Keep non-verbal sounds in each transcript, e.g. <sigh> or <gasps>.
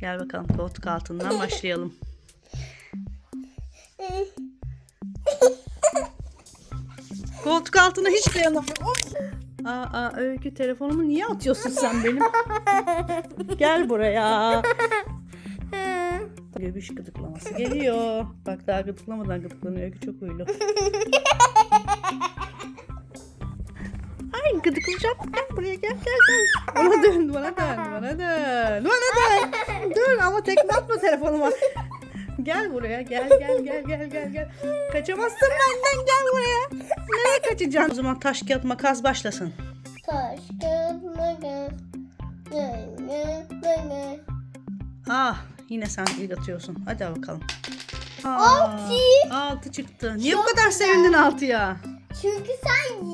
Gel bakalım koltuk altından başlayalım. Koltuk altına hiç dayanamıyorum. Aa, aa Öykü telefonumu niye atıyorsun sen benim? Gel buraya. Göbüş gıdıklaması geliyor. Bak daha gıdıklamadan gıdıklanıyor. Öykü çok huylu. Gıdıklayacağım. Gel buraya gel gel gel. Bana dön bana dön bana dön. Bana dön. Dur ama tekme atma telefonuma. Gel buraya gel gel gel gel gel gel. Kaçamazsın benden gel buraya. Nereye kaçacaksın? O zaman taş kağıt makas başlasın. Taş, kağıt, makas. Ah yine sen ilk atıyorsun. Hadi bakalım. Aa, Altı. Altı çıktı. Niye bu Çok kadar güzel. sevindin altıya? Çünkü sen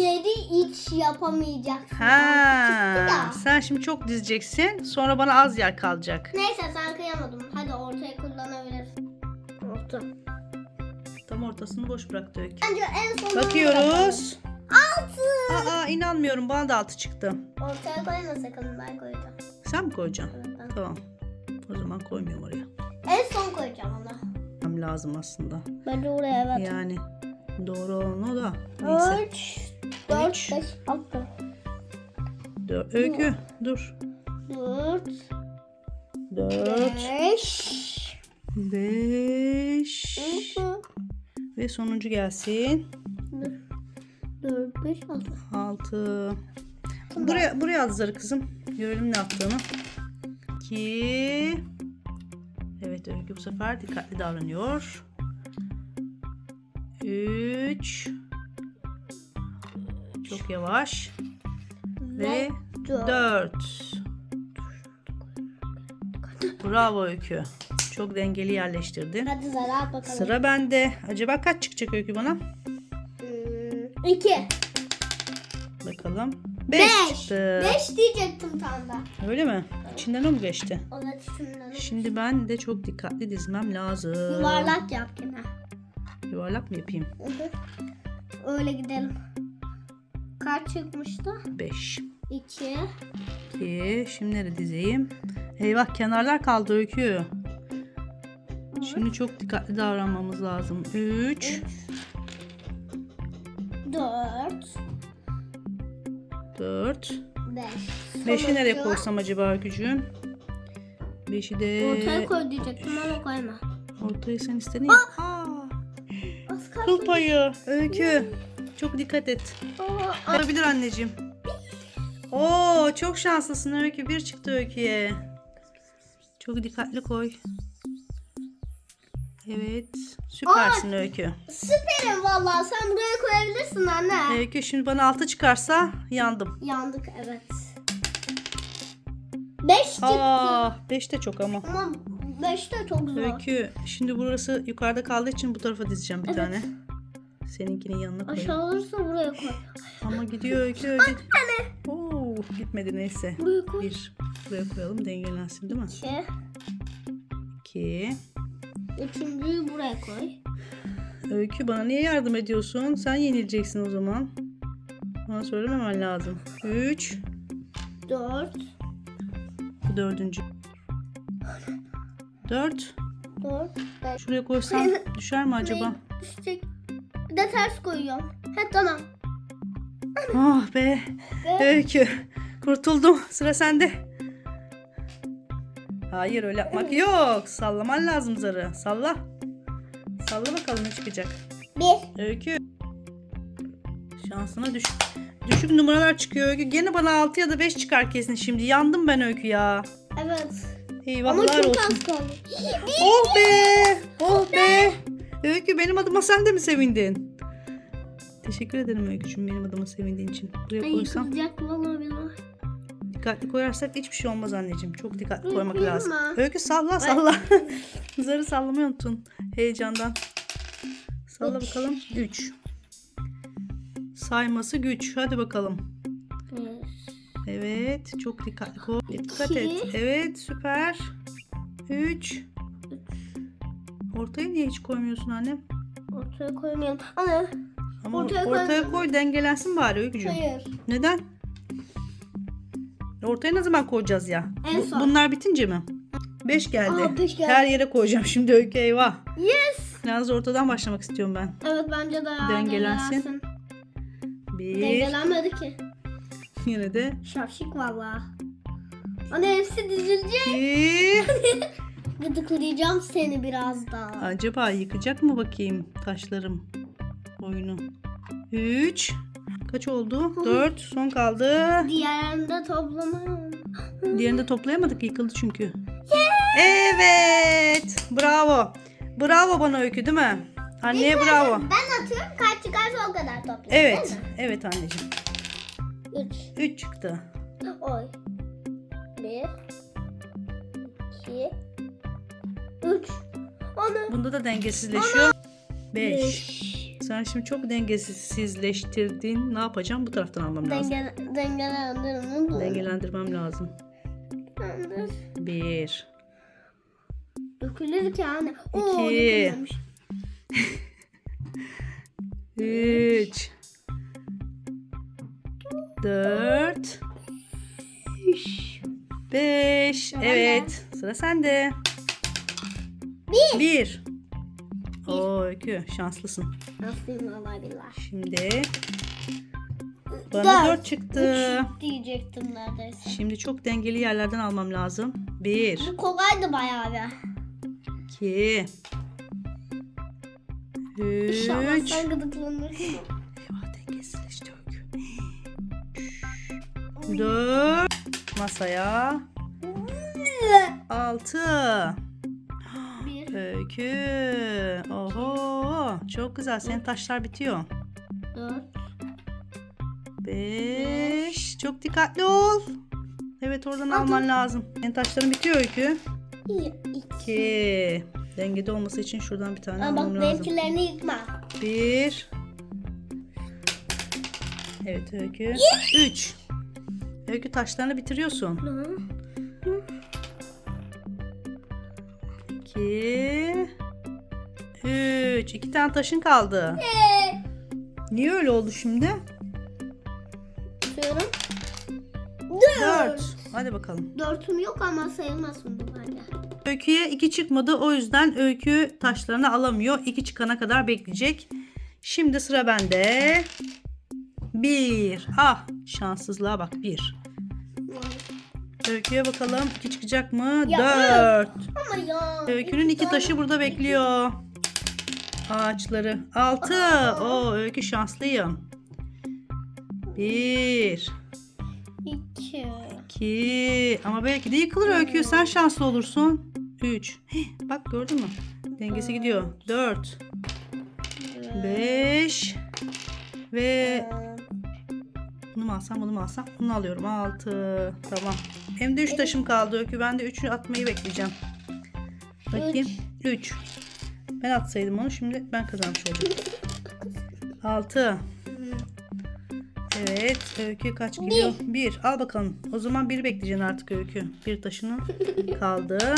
yedi hiç yapamayacaksın. Ha, sen şimdi çok dizeceksin. Sonra bana az yer kalacak. Neyse sen kıyamadım. Hadi ortaya kullanabilirsin. Orta. Tam ortasını boş bıraktı Öykü. Bence en son Bakıyoruz. Altı. Aa inanmıyorum bana da altı çıktı. Ortaya koyma sakın ben koyacağım. Sen mi koyacaksın? Evet, ben. Tamam. O zaman koymuyorum oraya. En son koyacağım onu. Hem lazım aslında. Bence oraya evet. Yani doğru olan o da. Neyse. Üç, dört, Üç. beş, altı. Dö- Öykü dur. Dört, Dört. beş, Beş. altı. Ve sonuncu gelsin. Dört, beş, altı. Altı. Buraya, buraya at zarı kızım. Görelim ne attığını. İki. Evet Öykü bu sefer dikkatli davranıyor. Üç. Çok yavaş. Ve dört. dört. Bravo Öykü. Çok dengeli yerleştirdin. Hadi zara bakalım. Sıra bende. Acaba kaç çıkacak Öykü bana? Hmm, iki. Bakalım. Beş, Beş. çıktı. Beş diyecektim tam da. Öyle mi? İçinden o mu geçti? O da şundan. Şimdi ben de çok dikkatli dizmem lazım. Yuvarlak yap gene. Yuvarlak mı yapayım? Öyle gidelim. Kaç çıkmıştı? 5. İki. 2. Şimdi nereye dizeyim? Eyvah kenarlar kaldı öykü. Şimdi çok dikkatli davranmamız lazım. 3. Üç. Dört. 4. Beş. 5'i nereye koysam acaba öykücüğüm? 5'i de Ortaya koy diyecektim ama koyma. ortaya sen istedin ya. Aa, kıl payı. Öykü. Çok dikkat et. Aa, Olabilir anneciğim. Oo çok şanslısın Öykü. Bir çıktı Öykü'ye. Çok dikkatli koy. Evet. Süpersin Öykü. Süperim vallahi. Sen buraya koyabilirsin anne. Öykü şimdi bana altı çıkarsa yandım. Yandık evet. Beş çıktı. Aa, beş de çok ama. Ama beş de çok zor. Öykü şimdi burası yukarıda kaldığı için bu tarafa dizeceğim bir Evet. tane. Seninkinin yanına koy. Aşağı olursa buraya koy. Ama gidiyor Öykü. Öykü. Oo, gitmedi neyse. Buraya koy. Bir. Buraya koyalım dengelensin değil mi? İki. İki. Üçüncüyü buraya koy. Öykü bana niye yardım ediyorsun? Sen yenileceksin o zaman. Bana söylememen lazım. 3. Dört. Bu dördüncü. 4. Dört. Beş. Şuraya koysam <laughs> düşer mi acaba? Düşecek. De ters koyuyorum. He tamam. Ah be. Ve Öykü. Kurtuldum. Sıra sende. Hayır öyle yapmak yok. Sallaman lazım zarı. Salla. Salla bakalım ne çıkacak. bir. Öykü. Şansına düş düşük numaralar çıkıyor Öykü. Gene bana 6 ya da 5 çıkar kesin şimdi. Yandım ben Öykü ya. Evet. Ama Eyvahlar çok olsun. az kaldı. Oh be! Oh be! Öykü benim adıma sen de mi sevindin? Teşekkür ederim Öykücüğüm benim adıma sevindiğin için. Buraya Ay koysam kızacak vallahi dikkatli koyarsak hiçbir şey olmaz anneciğim. Çok dikkatli Buraya koymak koyayım lazım. Öykü salla salla. <laughs> Zarı sallamayı unuttun heyecandan. Salla Üç. bakalım. 3. Sayması güç. Hadi bakalım. Bir. Evet. Çok dikkatli koy. Dikkat et. Evet. Süper. 3. Ortaya niye hiç koymuyorsun annem? Ortaya koymayalım. Ana. Ama Ortaya ortaya, koy- koy dengelensin bari Öykücüğüm. Hayır. Neden? Ortaya ne zaman koyacağız ya? En son. bunlar bitince mi? 5 geldi. Aa, beş geldi. Her yere koyacağım şimdi öykü eyvah. Yes. Yalnız ortadan başlamak istiyorum ben. Evet bence de. Dengelensin. dengelensin. Bir. Dengelenmedi ki. <laughs> Yine de. Şapşik valla. Anne hepsi dizilecek. İki. <laughs> Gıdıklayacağım seni birazdan. Acaba yıkacak mı bakayım taşlarım oyunu? 3. Kaç oldu? 4. Son kaldı. Diğerinde toplamam. <gasps> Diğerini de toplayamadık yıkıldı çünkü. Evet. Bravo. Bravo bana öykü değil mi? Anneye bravo. Ben atıyorum kaç çıkarsa o kadar topluyorum. Evet. Evet anneciğim. Üç. 3 çıktı. Oy. 3. Bunda da dengesizleşiyor. 5. Sen şimdi çok dengesizleştirdin. Ne yapacağım? Bu taraftan almam lazım. Denge, dengelendirmem Dengelendirmem lazım. Dendir. 1. Dökülür ki anne. 2. 3. 4. 5. Evet. Sıra sende. 1 1 Oo Öykü şanslısın. Valla billah. Şimdi bana Dört. 4 çıktı. Üç diyecektim neredeyse. Şimdi çok dengeli yerlerden almam lazım. 1 Bu kolaydı bayağı ya. 2 İnşallah 3 sen gıdıklanırsın. Eyvah dengesizleşti Öykü. 4 Masaya 6 Bir, Öykü. Oho. Çok güzel. Senin taşlar bitiyor. dört, 5 Çok dikkatli ol. Evet oradan alman lazım. Senin taşların bitiyor Öykü. iki. 2 Dengede olması için şuradan bir tane Aa, almam bak lazım. benimkilerini yıkma. 1 Evet Öykü. 3 Öykü taşlarını bitiriyorsun. Hı. 2 3 İki tane taşın kaldı. Niye öyle oldu şimdi? Tutuyorum. 4 Hadi bakalım. Dörtüm yok ama sayılmasın bu bence. Öykü'ye 2 çıkmadı. O yüzden Öykü taşlarını alamıyor. 2 çıkana kadar bekleyecek. Şimdi sıra bende. 1 Ah şanssızlığa bak 1 Öykü'ye bakalım 2 çıkacak mı? Ya, 4 Ama ya. Öykünün iki taşı burada bekliyor. Ağaçları. 6 Oo Öykü şanslıyım. 1 İki. 2 Ama belki de yıkılır Öykü. Sen şanslı olursun. 3 Bak gördün mü? Dengesi gidiyor. 4 5 Ve mu alsam bunu mu alsam? Bunu alıyorum. 6 Tamam. Hem de 3 taşım kaldı Öykü. Ben de 3'ü atmayı bekleyeceğim. Bakayım. 3 Ben atsaydım onu. Şimdi ben kazanmış oldum. 6 Evet. Öykü kaç geliyor? 1. Al bakalım. O zaman 1 bekleyeceksin artık Öykü. Bir taşının kaldı.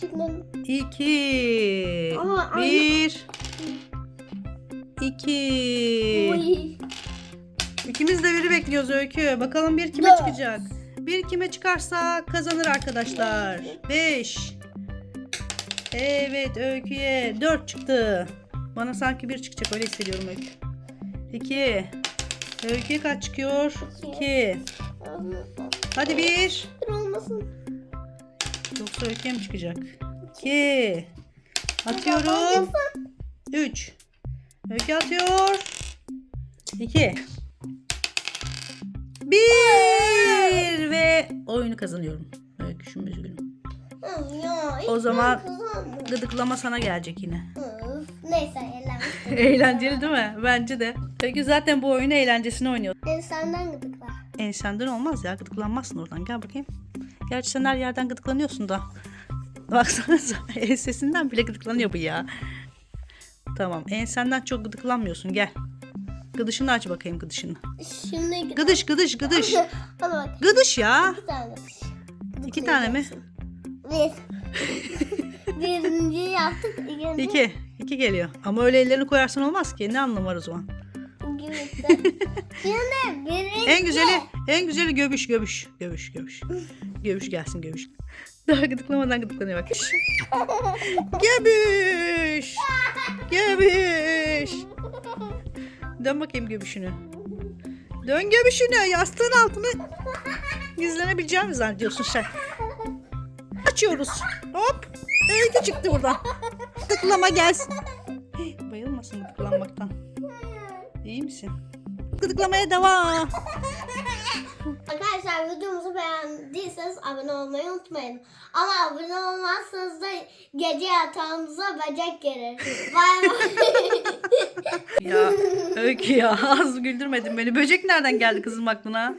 Çıkmadım. 2 Aa, anne. 1 2 Oy. İkimiz de biri bekliyoruz Öykü. Bakalım bir kime Dört. çıkacak. Bir kime çıkarsa kazanır arkadaşlar. 5 Evet Öykü'ye 4 çıktı. Bana sanki bir çıkacak öyle hissediyorum Öykü. 2 Öykü'ye kaç çıkıyor? 2 Hadi 1 Bir olmasın. Yoksa Öykü'ye mi çıkacak? 2 Atıyorum. 3 Öykü atıyor. 2 1 Ve oyunu kazanıyorum. Öykü üzgünüm. Hı, Ya, ilk O zaman-. Gıdıklama sana gelecek yine. Neyse eğlenmiştim. <laughs> Eğlenceli değil mi? Bence de. Öykü zaten bu oyunu eğlencesine oynuyor. Ben senden gıdıkla. Ensenden olmaz ya. Gıdıklanmazsın oradan. Gel bakayım. Gerçi sen her yerden gıdıklanıyorsun da. Baksanıza. <laughs> Ensesinden bile gıdıklanıyor bu ya. Tamam. Ensenden çok gıdıklanmıyorsun. Gel. Gıdışını aç bakayım gıdışını. Şimdi. Gıdış gıdış gıdış. <laughs> Hadi bak. Gıdış ya. Bir tane. İki tane mi? Bir. <laughs> Birinci yaptık. ikinci. İki. İki geliyor. Ama öyle ellerini koyarsan olmaz ki. Ne anlamı var o zaman? Benimki bitti. Şimdi birinci. En güzeli, en güzeli göbüş, göbüş, göbüş, göbüş. Göbüş gelsin göbüş. Daha gıdıklamadan gıdıklanıyor bak. <laughs> Göbüş. Göbüş. Dön bakayım göbüşünü. Dön göbüşünü. Yastığın altına gizlenebileceğini zannediyorsun sen. Açıyoruz. Hop. Öykü çıktı buradan. Tıklama gelsin. Bayılmasın gıdıklanmaktan. İyi misin? Gıdıklamaya devam. Arkadaşlar videomuzu beğendiyseniz abone olmayı unutmayın. Ama abone olmazsanız da gece yatağımıza böcek gelir. Bay bay. <laughs> Ya Öykü ya az güldürmedin beni. Böcek nereden geldi kızım aklına?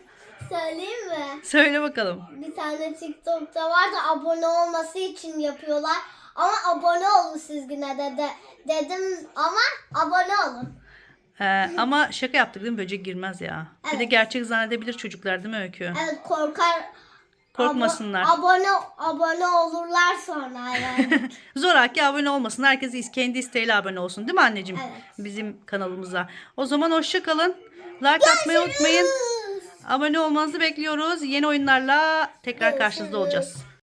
Söyleyeyim mi? Söyle bakalım. Bir tane TikTok'ta var da abone olması için yapıyorlar. Ama abone olun siz yine de, de dedim ama abone olun. Ee, ama şaka yaptık değil mi? Böcek girmez ya. Bir de Evet. gerçek zannedebilir çocuklar değil mi Öykü? Evet korkar. Korkmasınlar. Abo- abone abone olurlar sonra yani. <laughs> Zoraki abone olmasın. Herkes is- kendi isteğiyle abone olsun değil mi anneciğim? Evet. Bizim kanalımıza. O zaman hoşça kalın. Like atmayı unutmayın. Abone olmanızı bekliyoruz. Yeni oyunlarla tekrar karşınızda olacağız.